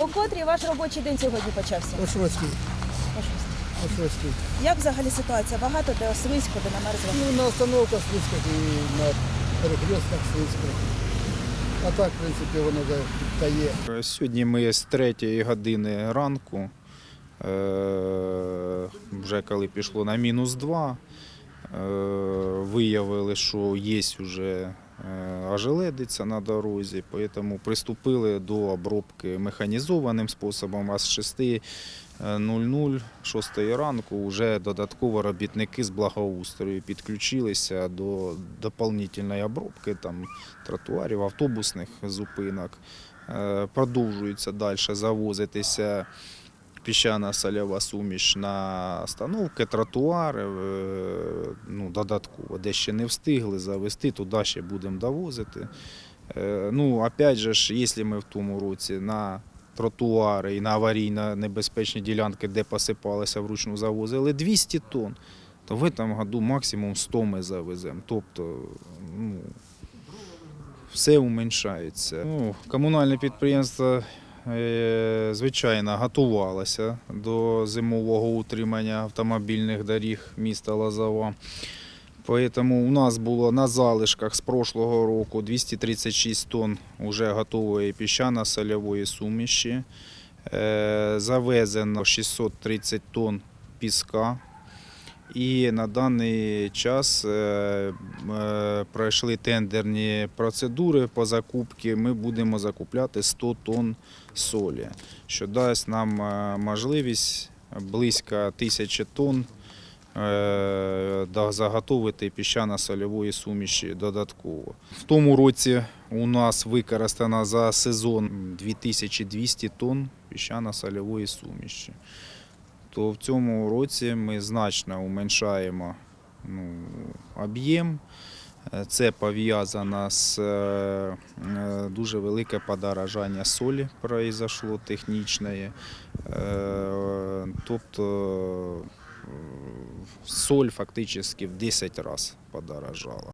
У котрій ваш робочий день сьогодні почався? О шостій. О шостій. О шостій. Як взагалі ситуація? Багато де слизько, де намерзло? Ну, на остановках слизьких і на перехрестках слизьких. А так, в принципі, воно дає. Сьогодні ми з 3 години ранку, е, вже коли пішло на мінус 2, е, виявили, що є вже е, ожеледиця на дорозі, тому приступили до обробки механізованим способом, а з 6.00, 6 ранку вже додатково робітники з благоустрою підключилися до доповнительної обробки там, тротуарів, автобусних зупинок. Е, Продовжується далі завозитися піщана сольова суміш на остановки, тротуари, е, ну, додатково, де ще не встигли завести, туди ще будемо довозити. Е, Ну, опять же, ж, якщо ми в тому році на тротуари і на аварійно небезпечні ділянки, де посипалися, вручну завозили 200 тонн, то в цьому году максимум 100 ми завеземо. Тобто, ну, все уменьшається. Ну, комунальне підприємство, звичайно, готувалося до зимового утримання автомобільних доріг міста Лозова. Тому у нас було на залишках з прошлого року 236 тонн вже готової піщано-сольової суміші. Е, Завезено 630 тонн піска. І на даний час е, е, пройшли тендерні процедури по закупці. Ми будемо закупляти 100 тонн солі, що дасть нам е, можливість близько тисячі тонн заготовити піщано-сольової суміші додатково. В тому році у нас використано за сезон 2200 тонн піщано-сольової суміші то в цьому році ми значно уменьшаємо ну, об'єм. Це пов'язано з е, е, дуже велике подорожання солі произошло технічне. Тобто е, соль фактично в 10 разів подорожала.